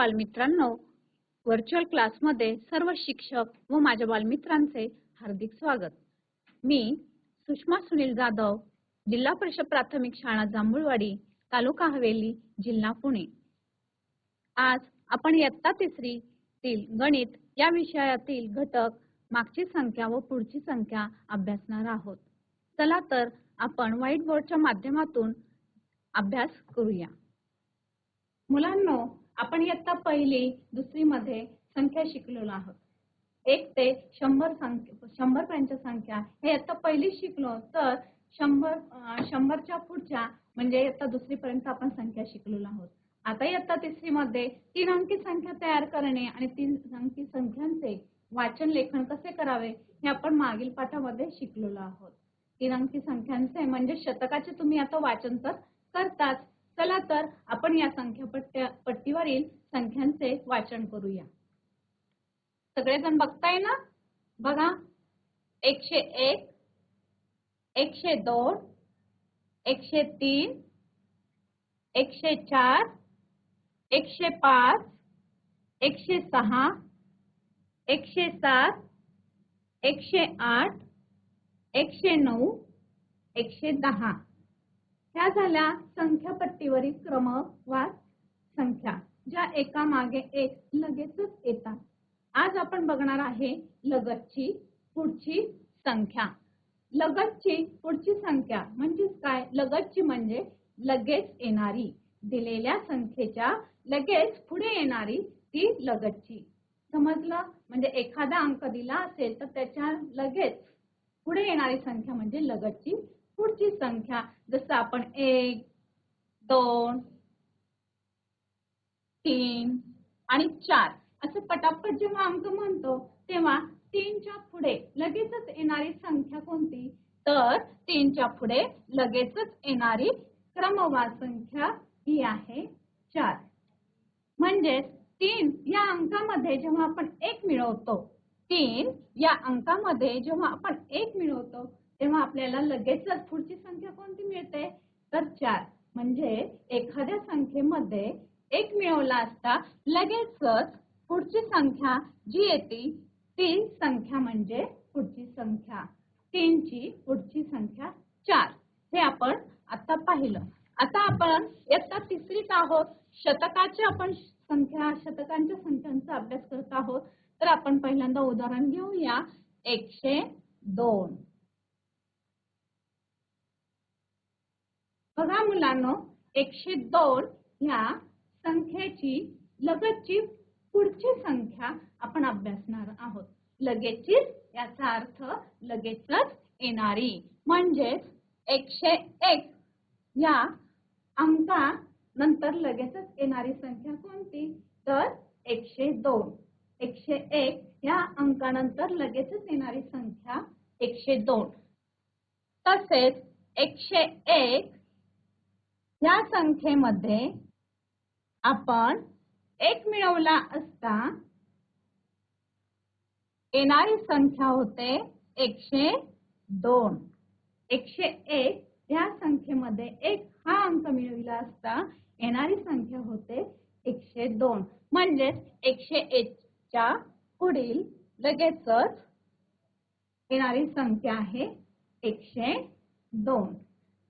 बालमित्रांनो व्हर्च्युअल क्लासमध्ये सर्व शिक्षक व माझ्या बालमित्रांचे हार्दिक स्वागत. मी सुषमा सुनील जाधव जिल्हा परिषद प्राथमिक शाळा जांभूळवाडी तालुका हवेली जिल्हा पुणे. आज आपण इयत्ता तिसरी तील गणित या विषयातील घटक मागची संख्या व पुढची संख्या अभ्यासणार आहोत. चला तर आपण व्हाईट बोर्डच्या माध्यमातून अभ्यास करूया. मुलांनो आपण इयत्ता पहिली दुसरी मध्ये संख्या शिकलेलो आहोत. एक ते शंभर संख्या शंभर पर्यंत संख्या हे इयत्ता पहिली शिकलो तर शंभर शंभरच्या पुढच्या म्हणजे इयत्ता दुसरी पर्यंत आपण संख्या शिकलेलो आहोत. आता इयत्ता तिसरी मध्ये तीन अंकी संख्या तयार करणे आणि तीन अंकी संख्यांचे वाचन लेखन कसे करावे हे आपण मागील पाठामध्ये शिकलेलो आहोत. तीन अंकी संख्यांचे म्हणजे शतकाचे तुम्ही आता वाचन तर करताच चला तर आपण या संख्या पट्टीवरील संख्यांचे वाचन करूया. सगळेजण बघताय ना? बघा. एकशे एक एकशे दोन एकशे तीन एकशे चार एकशे पाच एकशे सहा एकशे सात एकशे आठ एकशे नऊ एकशे दहा. ह्या झाल्या संख्या पट्टीवरील क्रमवार संख्या ज्या एका मागे एक लगेचच येतात. आज आपण बघणार आहे लगतची पुढची संख्या. लगतची पुढची संख्या म्हणजेच काय? लगतची म्हणजे लगेच येणारी. दिलेल्या संख्येच्या लगेच पुढे येणारी ती लगतची. समजलं? म्हणजे एखादा अंक दिला असेल तर त्याच्या लगेच पुढे येणारी संख्या म्हणजे लगतची पुढची संख्या जसं आपण एक दोन तीन आणि चार. असं पटापट जेव्हा अंक म्हणतो तेव्हा तीनच्या पुढे लगेचच येणारी संख्या कोणती? तर तीनच्या पुढे लगेचच येणारी क्रमवार संख्या ही आहे चार. म्हणजेच तीन या अंकामध्ये जेव्हा आपण एक मिळवतो तीन या अंकामध्ये जेव्हा आपण एक मिळवतो तेव्हा आपल्याला लगेचच पुढची संख्या कोणती मिळते? तर चार. म्हणजे एखाद्या संख्येमध्ये एक मिळवला असता लगेचच पुढची संख्या जी येते ती संख्या म्हणजे पुढची संख्या. तीनची पुढची संख्या चार. हे आपण आता पाहिलं. आता आपण इयत्ता तिसरीत आहोत. शतकाच्या आपण संख्या शतकांच्या संख्यांचा अभ्यास करत आहोत. तर आपण पहिल्यांदा उदाहरण घेऊया. एकशे दोन. बघा मुलांनो एकशे दोन ह्या संख्येची लगतची पुढची संख्या आपण अभ्यासणार आहोत. लगेचीच याचा अर्थ लगेचच येणारी. म्हणजेच एकशे एक या अंका नंतर लगेचच येणारी संख्या कोणती? तर एकशे दोन. एकशे एक या अंकानंतर लगेचच येणारी संख्या एकशे दोन. तसेच एकशे एक या संख्येमध्ये आपण एक मिळवला असता येणारी संख्या होते एकशे दोन. एकशे एक या संख्येमध्ये एक हा अंक मिळविला असता येणारी संख्या होते एकशे दोन. म्हणजेच एकशे एकच्या पुढील लगेचच येणारी संख्या आहे एकशे दोन.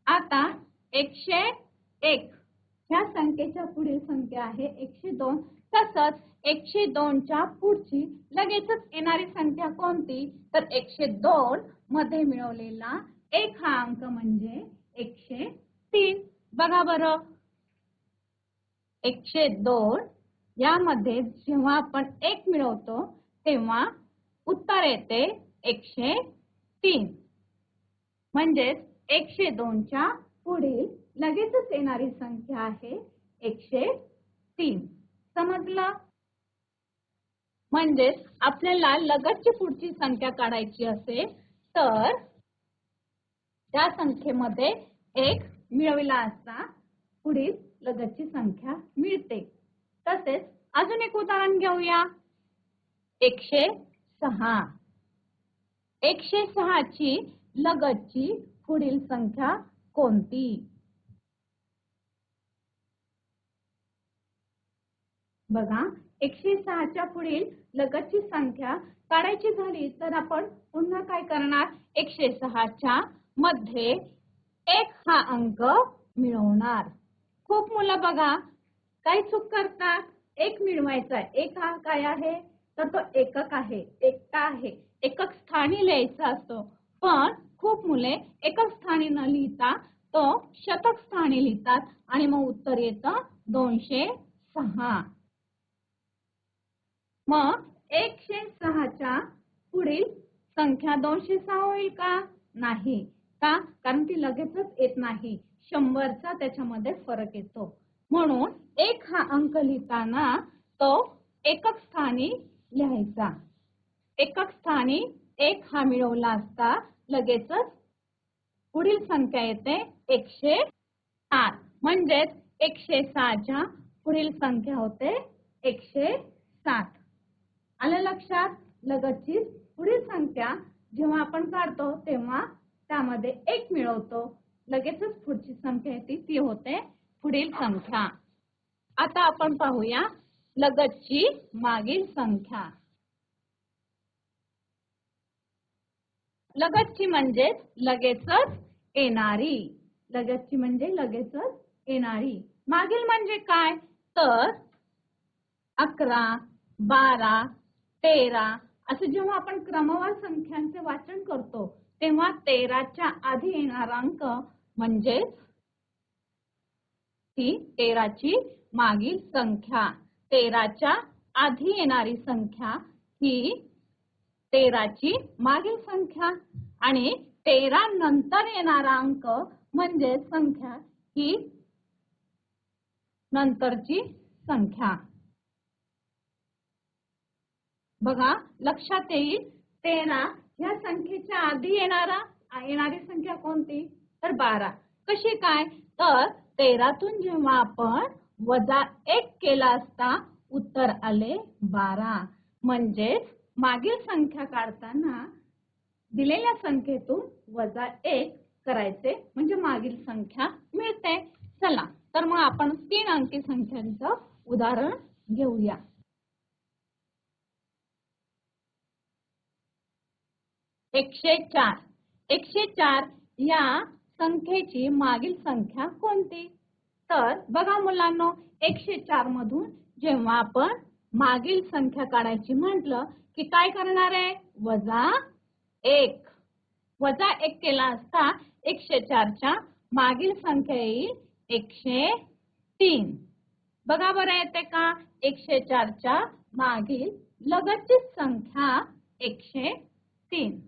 आता एकशे एक. ह्या संख्येच्या पुढील संख्या आहे एकशे दोन. तसंच एकशे दोनच्या पुढची लगेचच येणारी संख्या कोणती? तर एकशे दोन मध्ये मिळवलेला एक हा अंक म्हणजे एकशे तीन. बघा बरं. एकशे दोन यामध्ये जेव्हा आपण एक मिळवतो तेव्हा उत्तर येते एकशे तीन. म्हणजेच एकशे दोनच्या पुढील लगेचच येणारी संख्या आहे एकशे तीन. समजलं? म्हणजेच आपल्याला लगतची पुढची संख्या काढायची असेल तर त्या संख्येमध्ये एक मिळविला असता पुढील लगतची संख्या मिळते. तसेच अजून एक उदाहरण घेऊया. एकशे सहा. एकशे सहाची लगतची पुढील संख्या कोणती? बघा एकशे सहाच्या पुढील लगतची संख्या काढायची झाली तर आपण पुन्हा काय करणार? एकशे सहाच्या मध्ये एक हा अंक मिळवणार. खूप मुलं बघा काय चूक करतात. एक मिळवायचा एक हा काय आहे? तर तो एकक आहे. एकटा आहे. एकक स्थानी लिहायचा असतो. पण खूप मुले एकक स्थानी न लिहिता तो शतक स्थानी लिहितात आणि मग उत्तर येतं दोनशे सहा. मग एकशे सहाच्या पुढील संख्या दोनशे सहा होईल का? नाही. का? कारण ती लगेचच येत नाही. शंभरचा त्याच्यामध्ये फरक येतो. म्हणून एक हा अंक लिहिताना तो एकक स्थानी लिहायचा. एकक स्थानी एक हा मिळवला असता लगेचच पुढील संख्या येते एकशे सात. म्हणजेच एकशे सहाच्या पुढील संख्या होते एकशे सात. आलं लक्षात? लगतची पुढील संख्या जेव्हा आपण काढतो तेव्हा त्यामध्ये एक मिळवतो. लगेचच पुढची संख्या येते ती होते पुढील संख्या. आता आपण पाहूया लगतची मागील संख्या. लगतची म्हणजेच लगेचच येणारी. लगतची म्हणजे लगेचच येणारी. मागील म्हणजे काय? तर अकरा बारा तेरा. असं जेव्हा आपण क्रमवार संख्यांचे वाचन करतो तेव्हा तेराच्या आधी येणारा अंक म्हणजेच ही तेराची मागील संख्या. तेराच्या आधी येणारी संख्या ही तेराची मागील संख्या. आणि तेरा नंतर येणारा अंक म्हणजे संख्या ही नंतरची संख्या. बघा लक्षात येईल तेरा ह्या संख्येच्या आधी येणारा येणारी संख्या कोणती? तर बारा. कशी काय? तर तेरातून जेव्हा आपण वजा एक केला असता उत्तर आले बारा. म्हणजेच मागील संख्या काढताना दिलेल्या संख्येतून वजा एक करायचे म्हणजे मागील संख्या मिळते. चला तर मग आपण तीन अंकी संख्यांचं उदाहरण घेऊया. एकशे चार. एकशे चार या संख्येची मागील संख्या कोणती? तर बघा मुलांनो एकशे चार मधून जेव्हा आपण मागील संख्या काढायची म्हटलं की काय करणार आहे? वजा एक. वजा एक केला असता एकशे चारच्या मागील संख्या येईल एकशे तीन. बघा बरं येते का? एकशे चारच्या मागील लगतची संख्या एकशे तीन.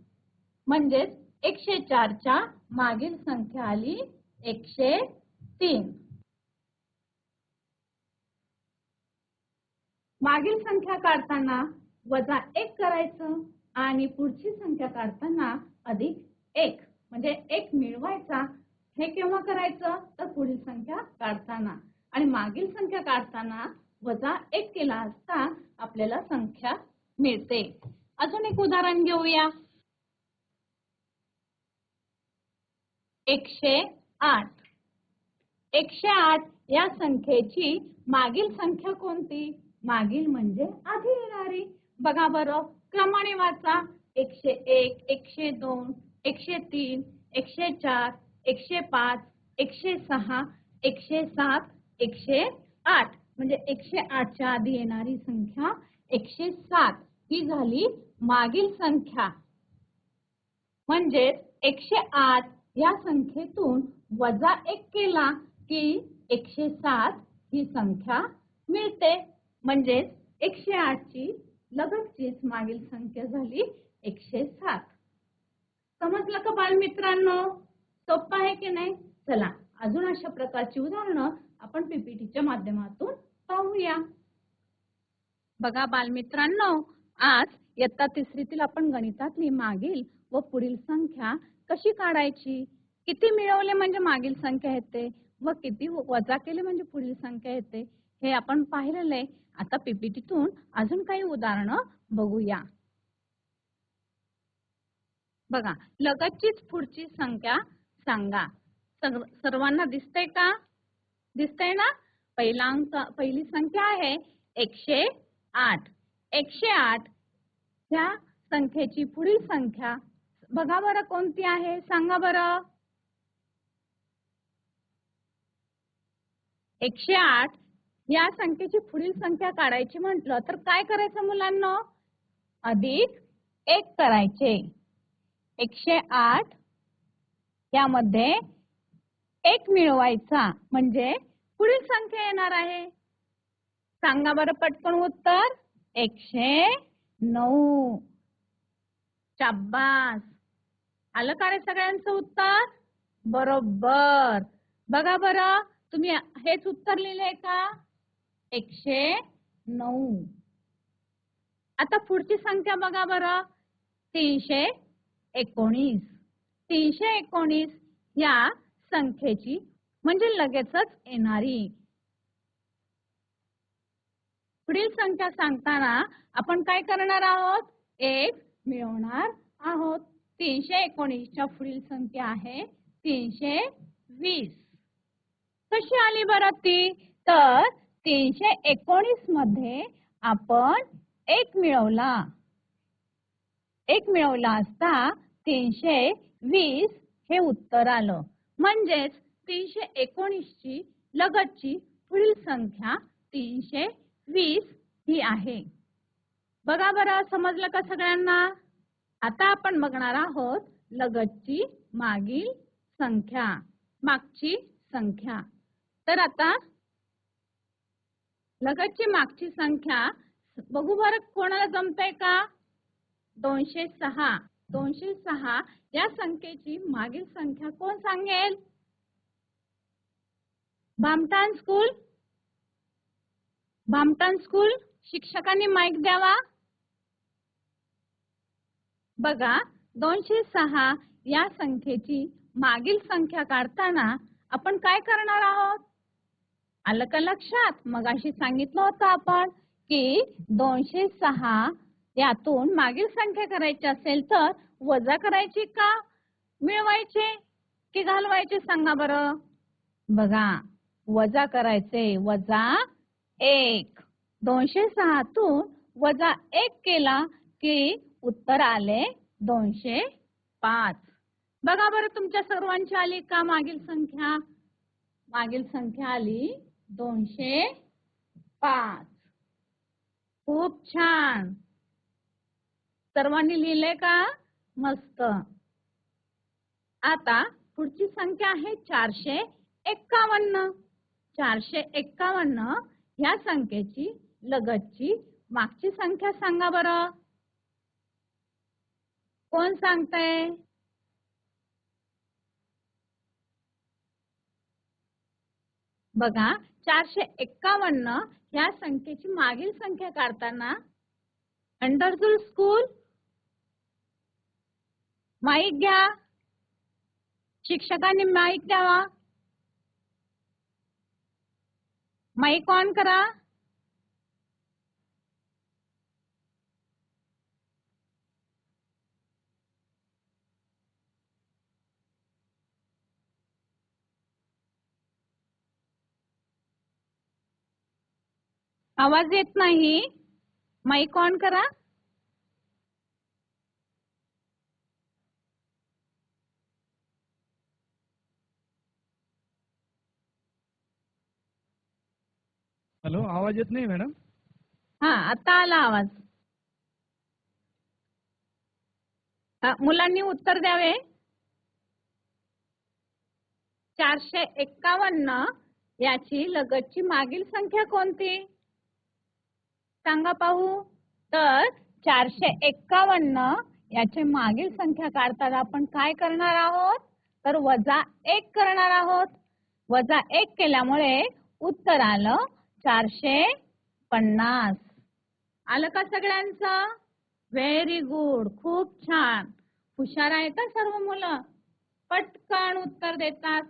म्हणजेच एकशे चारच्या मागील संख्या आली एकशे तीन. मागील संख्या काढताना वजा एक करायचं आणि पुढची संख्या काढताना अधिक एक. म्हणजे एक मिळवायचा. हे केव्हा करायचं? तर पुढील संख्या काढताना. आणि मागील संख्या काढताना वजा एक केला असता आपल्याला संख्या मिळते. अजून एक उदाहरण घेऊया. एकशे आठ. एकशे आठ या संख्येची मागील संख्या कोणती? मागील म्हणजे आधी येणारी. बघा बरं क्रमाने वाचा. एकशे एक एकशे दोन एकशे तीन एकशे चार एकशे पाच एकशे सहा एकशे सात एकशे आठ. म्हणजे एकशे आठच्या आधी येणारी संख्या एकशे सात. ही झाली मागील संख्या. म्हणजेच एकशे आठ या संख्येतून वजा एक केला की एकशे सात ही संख्या मिळते. म्हणजेच एकशे आठची लगतचीच मागील संख्या झाली एकशे सात. समजलं का बालमित्रांनो? सोपं आहे की नाही? चला अजून अशा प्रकारची उदाहरणं आपण पीपीटीच्या माध्यमातून पाहूया. बघा बालमित्रांनो आज इयत्ता तिसरीतील आपण गणितातली मागील व पुढील संख्या कशी काढायची? किती मिळवले म्हणजे मागील संख्या येते व किती वजा केले म्हणजे पुढील संख्या येते? हे आपण पाहिलेलं आहे. आता पीपीटीतून अजून काही उदाहरणं बघूया. बघा लगतचीच पुढची संख्या सांगा. सर्वांना दिसतंय का? दिसतंय ना? पहिला अंक पहिली संख्या आहे एकशे आठ. एकशे आठ ह्या संख्येची पुढील संख्या बघा बरं कोणती आहे. सांगा बरं. एकशे आठ. या संख्येची पुढील संख्या काढायची म्हटलं तर काय करायचं मुलांना? अधिक एक करायचे. एकशे आठ. यामध्ये एक मिळवायचा. म्हणजे पुढील संख्या येणार आहे. सांगा बरं पटकन उत्तर. एकशे नऊ. शाब्बास आलं का रे सगळ्यांचं उत्तर? बरोबर. बघा बरं तुम्ही हेच उत्तर लिहिलंय का? एकशे नऊ. आता पुढची संख्या बघा बरं. तीनशे एकोणीस. तीनशे एकोणीस या संख्येची म्हणजे लगेचच येणारी. पुढील संख्या सांगताना आपण काय करणार आहोत? एक मिळवणार आहोत. तीनशे एकोणीसच्या पुढील संख्या आहे तीनशे वीस. कशी आली बरं ती? तर तीनशे एकोणीसमध्ये आपण एक मिळवला. एक मिळवला असता तीनशे वीस हे उत्तर आलं. म्हणजेच तीनशे एकोणीस ची लगतची पुढील संख्या तीनशे वीस ही आहे. बघा बरं समजलं का सगळ्यांना? आता आपण बघणार आहोत लगतची मागील संख्या मागची संख्या. तर आता लगतची मागची संख्या बघू बरं कोणाला जमतंय का? दोनशे सहा. दोनशे सहा या संख्येची मागील संख्या कोण सांगेल? भामटान स्कूल. भामटान स्कूल शिक्षकांनी माईक द्यावा. बघा दोनशे सहा या संख्येची मागील संख्या काढताना आपण काय करणार आहोत? आलं का लक्षात? मग अशी सांगितलं होतं आपण की दोनशे सहा यातून मागील संख्या करायची असेल तर वजा करायची का? मिळवायचे की घालवायचे सांगा बरं. बघा वजा करायचे वजा एक. दोनशे सहातून वजा एक केला की उत्तर आले दोनशे पाच. बघा बरं तुमच्या सर्वांची आली का? मागील संख्या मागील संख्या आली दोनशे पाच. खूप छान. सर्वांनी लिहिले का? मस्त. आता पुढची संख्या आहे चारशे एक्कावन्न. चारशे एक्कावन्न ह्या संख्येची लगतची मागची संख्या सांगा बरं. कोण सांगताय? बघा चारशे एक्कावन्न ह्या संख्येची मागील संख्या काढताना अंडरजुल स्कूल माईक घ्या. शिक्षकांनी माईक द्यावा माईक ऑन करा. आवाज येत नाही. माईक ऑन करा. हॅलो आवाज येत नाही मॅडम हा आता आला आवाज. मुलांनी उत्तर द्यावे. चारशे एक्कावन्न याची लगतची मागील संख्या कोणती? सांगा पाहू. तर चारशे एक्कावन्न याचे मागील संख्या काढताना आपण काय करणार आहोत? तर वजा एक करणार आहोत. वजा एक केल्यामुळे उत्तर आलं चारशे पन्नास. आलं का सगळ्यांचं? व्हेरी गुड खूप छान. हुशार आहे का सर्व मुलं? पटकन उत्तर देतात.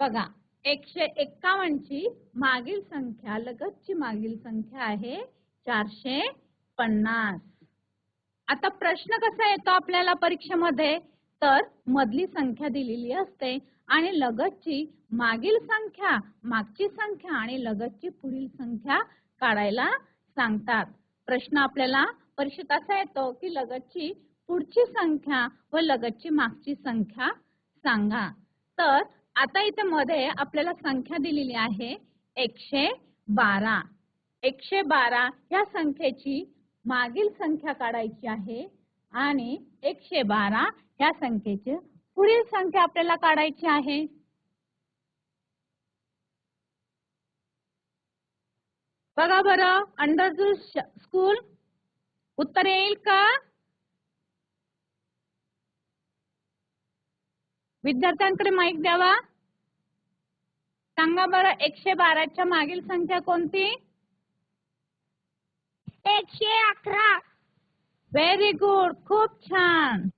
बघा. एकशे एक्कावन्नची मागील संख्या लगतची मागील संख्या आहे चारशे पन्नास. आता प्रश्न कसा येतो आपल्याला परीक्षेमध्ये? तर मधली संख्या दिलेली असते आणि लगतची मागील संख्या मागची संख्या आणि लगतची पुढील संख्या काढायला सांगतात. प्रश्न आपल्याला परीक्षेत असा येतो की लगतची पुढची संख्या व लगतची मागची संख्या सांगा. तर आता इथे मध्ये आपल्याला संख्या दिलेली आहे एकशे बारा. एकशे बारा या संख्येची मागील संख्या काढायची आहे आणि एकशे बारा या संख्येची पुढील संख्या आपल्याला काढायची आहे. बघा बरं अंडरजू स्कूल उत्तर येईल का? विद्यार्थ्यांकडे माईक द्यावा. सांगा बरं एकशे बाराच्या मागील संख्या कोणती? एकशे अकरा. व्हेरी गुड खूप छान.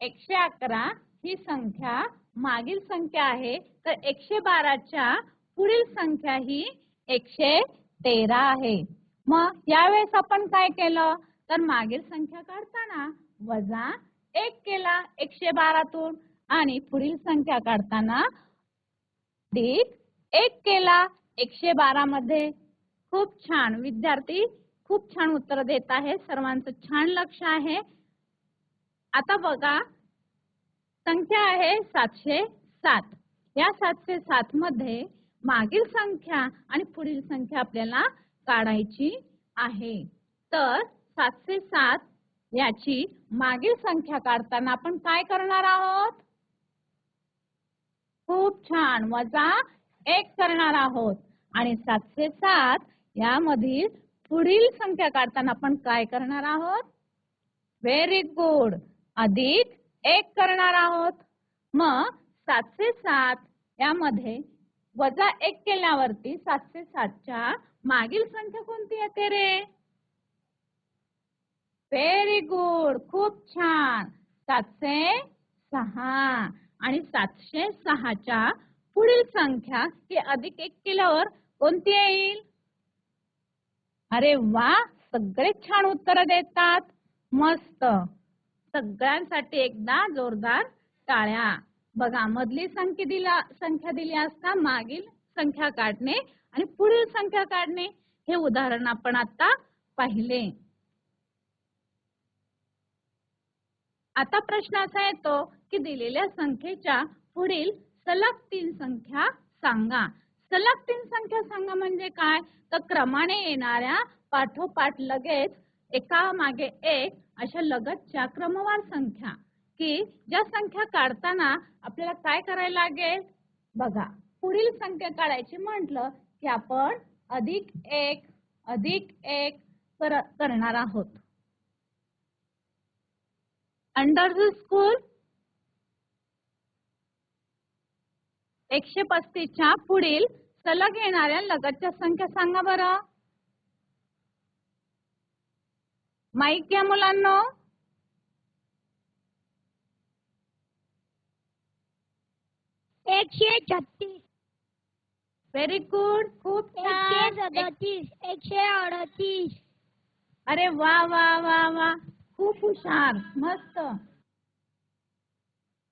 एकशे अकरा ही संख्या मागील संख्या आहे. तर एकशे बाराच्या पुढील संख्या ही एकशे तेरा आहे. मग यावेळेस आपण काय केलं? तर मागील संख्या काढताना वजा एक केला एकशे बारातून. आणि पुढील संख्या काढताना अधिक एक केला एकशे बारा मध्ये खूप छान. विद्यार्थी खूप छान उत्तर देत आहे. सर्वांचं छान लक्ष आहे. आता बघा संख्या आहे सातशे सात. या सातशे सात मध्ये मागील संख्या आणि पुढील संख्या आपल्याला काढायची आहे. तर सातशे सात याची मागील संख्या काढताना आपण काय करणार आहोत? खूप छान. वजा एक करणार आहोत. आणि सातशे सात यामधील पुढील संख्या काढताना आपण काय करणार आहोत? व्हेरी गुड अधिक एक करणार आहोत. मग सातशे सात यामध्ये वजा एक केल्यावरती सातशे सातच्या मागील संख्या कोणती येते रे? व्हेरी गुड खूप छान. सातशे सहा. आणि सातशे सहाच्या पुढील संख्या ही अधिक एक केल्यावर कोणती येईल? अरे वा! सगळे छान उत्तर देतात. मस्त. सगळ्यांसाठी एकदा जोरदार टाळ्या. बघा मधली संख्या दिला संख्या दिली असता मागील संख्या काढणे आणि पुढील संख्या काढणे हे उदाहरण आपण आता पाहिले. आता प्रश्न असा येतो की दिलेल्या संख्येच्या पुढील सलग तीन संख्या सांगा. सलग तीन संख्या सांगा म्हणजे काय? तर क्रमाने येणाऱ्या पाठोपाठ लगेच एका मागे एक अशा लगतच्या क्रमवार संख्या. की ज्या संख्या काढताना आपल्याला काय करायला लागेल? बघा पुढील संख्या काढायची म्हटलं की आपण अधिक एक अधिक एक करणार आहोत. अंडर स्कूल एकशे पस्तीसच्या पुढील सलग येणाऱ्या लगतच्या संख्या सांगा बरं. माईक घ्या मुलांनो. एकशे छत्तीस. व्हेरी गुड खूप छान. सदतीस एकशे अडतीस. अरे वा वा वा वा. खूप हुशार मस्त.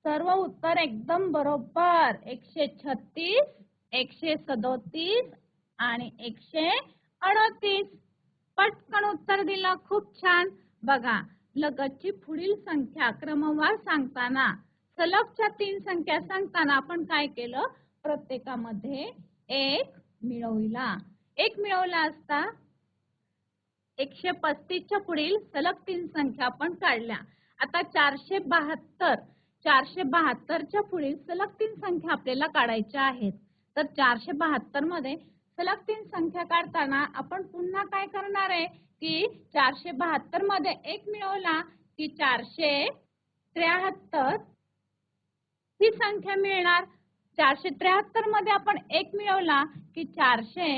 सर्व उत्तर एकदम बरोबर. एकशे छत्तीस एकशे सदोतीस आणि एकशे अडतीस. पटकन उत्तर दिलं खूप छान. बघा लगतची पुढील संख्या क्रमवार सांगताना सलगच्या तीन संख्या सांगताना आपण काय केलं? प्रत्येकामध्ये एक मिळविला. एक मिळवला असता एकशे पस्तीसच्या पुढील सलग तीन संख्या आपण काढल्या. आता चारशे बहात्तर चारशे बहात्तरच्या पुढील सलग तीन संख्या आपल्याला काढायच्या आहेत. तर चारशे बहात्तरमध्ये सलग तीन संख्या काढताना आपण पुन्हा काय करणार आहे? की चारशे बहात्तरमध्ये एक मिळवला की चारशे त्र्याहत्तर ही संख्या मिळणार. चारशे त्र्याहत्तरमध्ये आपण एक मिळवला की चारशे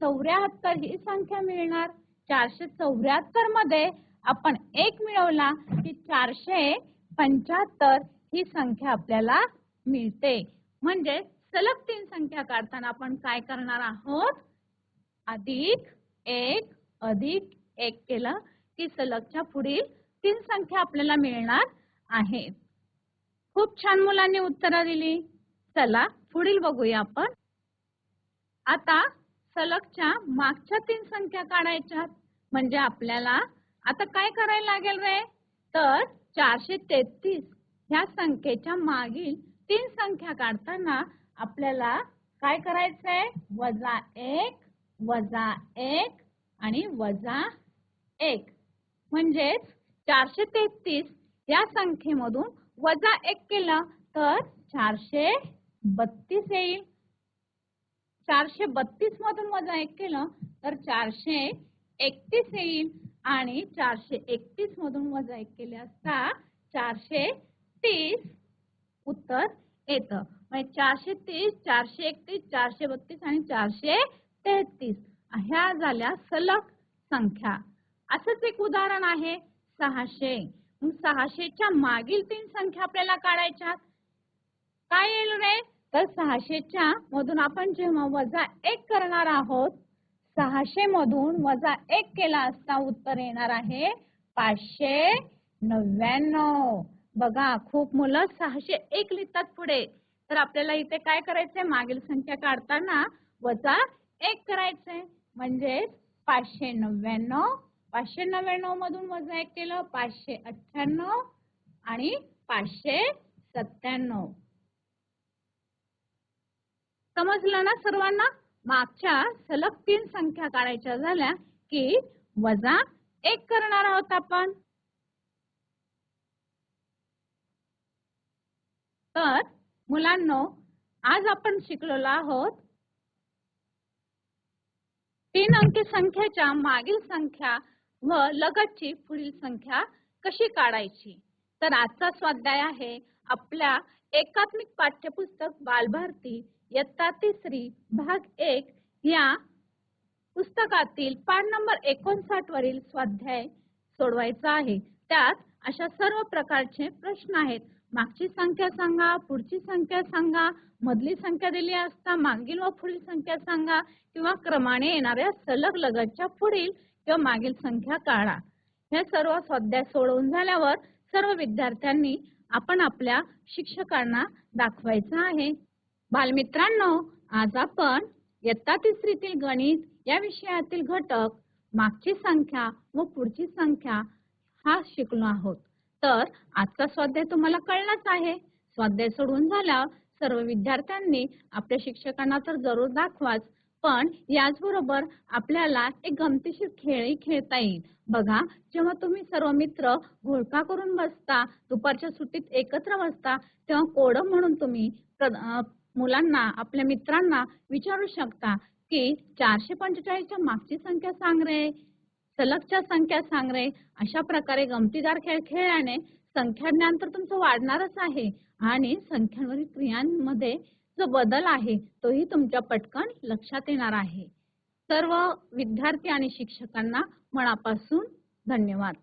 चौऱ्याहत्तर ही संख्या मिळणार. चारशे चौऱ्याहत्तरमध्ये आपण एक मिळवला की चारशे पंच्याहत्तर ही संख्या आपल्याला मिळते. म्हणजे सलग तीन संख्या काढताना आपण काय करणार आहोत? अधिक एक अधिक एक केलं की सलगच्या पुढील तीन संख्या आपल्याला मिळणार आहे खूप छान मुलांनी उत्तरं दिली. चला पुढील बघूया आपण. आता सलगच्या मागच्या तीन संख्या काढायच्या म्हणजे आपल्याला आता काय करायला लागेल रे? तर चारशे तेहतीस ह्या संख्येच्या मागील तीन संख्या काढताना आपल्याला काय करायचंय? वजा एक वजा एक आणि वजा एक. म्हणजेच चारशे तेहतीस या संख्येमधून वजा एक केलं तर चारशे बत्तीस येईल. चारशे बत्तीस मधून वजा एक केलं तर चारशे एकतीस येईल. आणि चारशे एकतीस मधून वजा एक केले असता चारशे तीस उत्तर येतं. म्हणजे चारशे तीस चारशे एकतीस चारशे बत्तीस आणि चारशे तेहतीस ह्या झाल्या सलग संख्या. असंच एक उदाहरण आहे सहाशे. मग सहाशेच्या मागील तीन संख्या आपल्याला काढायच्या काय येईल रे? तर सहाशेच्या मधून आपण जेव्हा वजा एक करणार आहोत सहाशे मधून वजा एक केला असता उत्तर येणार आहे पाचशे नव्याण्णव. बघा खूप मुलं सहाशे एक लिहितात पुढे. तर आपल्याला इथे काय करायचंय? मागील संख्या काढताना वजा एक करायचंय. म्हणजे पाचशे नव्याण्णव. पाचशे नव्याण्णव मधून वजा एक केलं पाचशे अठ्ठ्याण्णव आणि पाचशे सत्त्याण्णव. समजलं ना सर्वांना? मागच्या सलग तीन संख्या काढायच्या झाल्या की वजा एक करणार आहोत आपण. तर मुलांनो आज आपण शिकलेलो आहोत तीन अंकी संख्येच्या मागील संख्या व लगतची पुढील संख्या कशी काढायची? तर आजचा स्वाध्याय आहे आपल्या एकात्मिक पाठ्यपुस्तक बालभारती इयत्ता तिसरी भाग एक या पुस्तकातील पाठ नंबर एकोणसाठ वरील स्वाध्याय सोडवायचा आहे. त्यात अशा सर्व प्रकारचे प्रश्न आहेत. मागची संख्या सांगा पुढची संख्या सांगा मधली संख्या दिली असता मागील व पुढील संख्या सांगा किंवा क्रमाने येणाऱ्या सलग लगतच्या पुढील किंवा मागील संख्या काढा. हे सर्व स्वाध्याय सोडवून झाल्यावर सर्व विद्यार्थ्यांनी आपण आपल्या शिक्षकांना दाखवायचं आहे. बालमित्रांनो आज आपण इयत्ता तिसरीतील गणित या विषयातील घटक मागची संख्या व पुढची संख्या हा शिकलो आहोत. तर आजचा स्वाध्याय तुम्हाला कळलाच आहे. स्वाध्याय सोडून झाल्यावर सर्व विद्यार्थ्यांनी आपल्या शिक्षकांना तर जरूर दाखवाच पण याचबरोबर आपल्याला एक गमतीशीर खेळही खेळता येईल. बघा जेव्हा तुम्ही सर्व मित्र घोळका करून बसता दुपारच्या सुट्टीत एकत्र बसता तेव्हा कोड म्हणून तुम्ही मुलांना आपल्या मित्रांना विचारू शकता की चारशे पंचेचाळीसच्या मागची संख्या सांग रे सलगच्या संख्या सांग रे. अशा प्रकारे गमतीदार खेळ खेळल्याने संख्या ज्ञान तर तुमचं वाढणारच आहे आणि संख्यांवरील क्रियांमध्ये जो बदल आहे तोही तुमच्या पटकन लक्षात येणार आहे. सर्व विद्यार्थी आणि शिक्षकांना मनापासून धन्यवाद.